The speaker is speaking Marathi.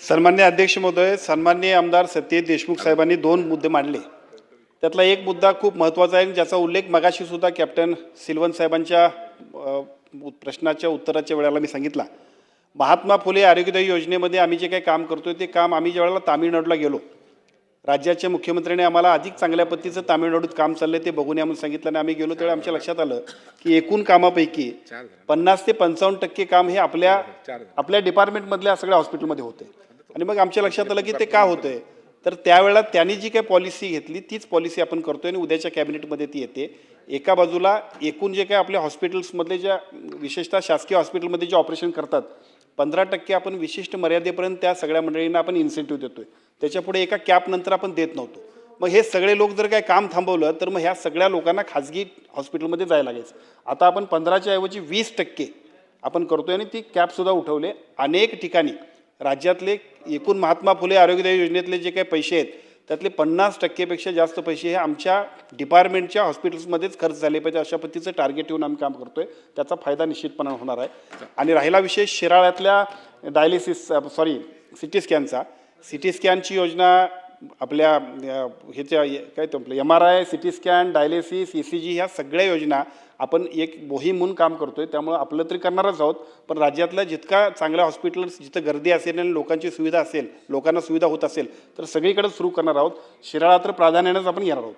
सन्मान्य अध्यक्ष महोदय सन्मान्य आमदार सत्यजित देशमुख साहेबांनी दोन मुद्दे मांडले. त्यातला एक मुद्दा खूप महत्त्वाचा आहे ज्याचा उल्लेख मगाशी सुद्धा कॅप्टन सिल्वन साहेबांच्या प्रश्नाच्या उत्तराच्या वेळेला मी सांगितला. महात्मा फुले आरोग्यदायी योजनेमध्ये आम्ही जे काही काम करतोय ते काम आम्ही ज्यावेळेला तामिळनाडूला गेलो राज्याच्या मुख्यमंत्र्यांनी आम्हाला अधिक चांगल्या पद्धतीचं तामिळनाडूत काम चाललंय ते बघून या म्हणून सांगितलं आणि आम्ही गेलो त्यावेळी आमच्या लक्षात आलं की एकूण कामापैकी पन्नास ते पंचावन्न टक्के काम हे आपल्या आपल्या डिपार्टमेंटमधल्या सगळ्या हॉस्पिटलमध्ये होते. आणि मग आमच्या लक्षात आलं की ते का होतंय? तर त्यावेळेला त्यांनी जी काही पॉलिसी घेतली तीच पॉलिसी आपण करतोय आणि उद्याच्या कॅबिनेटमध्ये ती येते. एका बाजूला एकूण जे काही आपल्या हॉस्पिटल्समधले ज्या विशेषतः शासकीय हॉस्पिटलमध्ये जे ऑपरेशन करतात पंधरा टक्के आपण विशिष्ट मर्यादेपर्यंत त्या सगळ्या मंडळींना आपण इन्सेंटिव्ह देतोय. त्याच्यापुढे एका कॅपनंतर आपण देत नव्हतो. मग हे सगळे लोक जर काय काम थांबवलं तर मग ह्या सगळ्या लोकांना खाजगी हॉस्पिटलमध्ये जायला लागायचं. आता आपण पंधराच्या ऐवजी वीस टक्के आपण करतोय आणि ती कॅपसुद्धा उठवले. अनेक ठिकाणी राज्यातले एकूण महात्मा फुले आरोग्यदायी योजनेतले जे काही पैसे आहेत त्यातले पन्नास टक्केपेक्षा जास्त पैसे हे आमच्या डिपार्टमेंटच्या हॉस्पिटल्समध्येच खर्च झाले पाहिजे अशा पद्धतीचं टार्गेट ठेवून आम्ही काम करतो आहे त्याचा फायदा निश्चितपणे होणार आहे. आणि राहिला विषय शिराळ्यातल्या डायलिसिस सॉरी सी टी स्कॅनचा सी टी स्कॅनची योजना आपल्या ह्याच्या काय ते आपलं M R I C T scan dialysis E C G ह्या सगळ्या योजना आपण एक मोहीम म्हणून काम करतो आहे त्यामुळं आपलं तरी करणारच आहोत. पण राज्यातल्या जितका चांगल्या हॉस्पिटल्स जिथं गर्दी असेल आणि लोकांची सुविधा असेल लोकांना सुविधा होत असेल तर सगळीकडे सुरू करणार आहोत. शिराळा तर प्राधान्यानेच आपण येणार आहोत.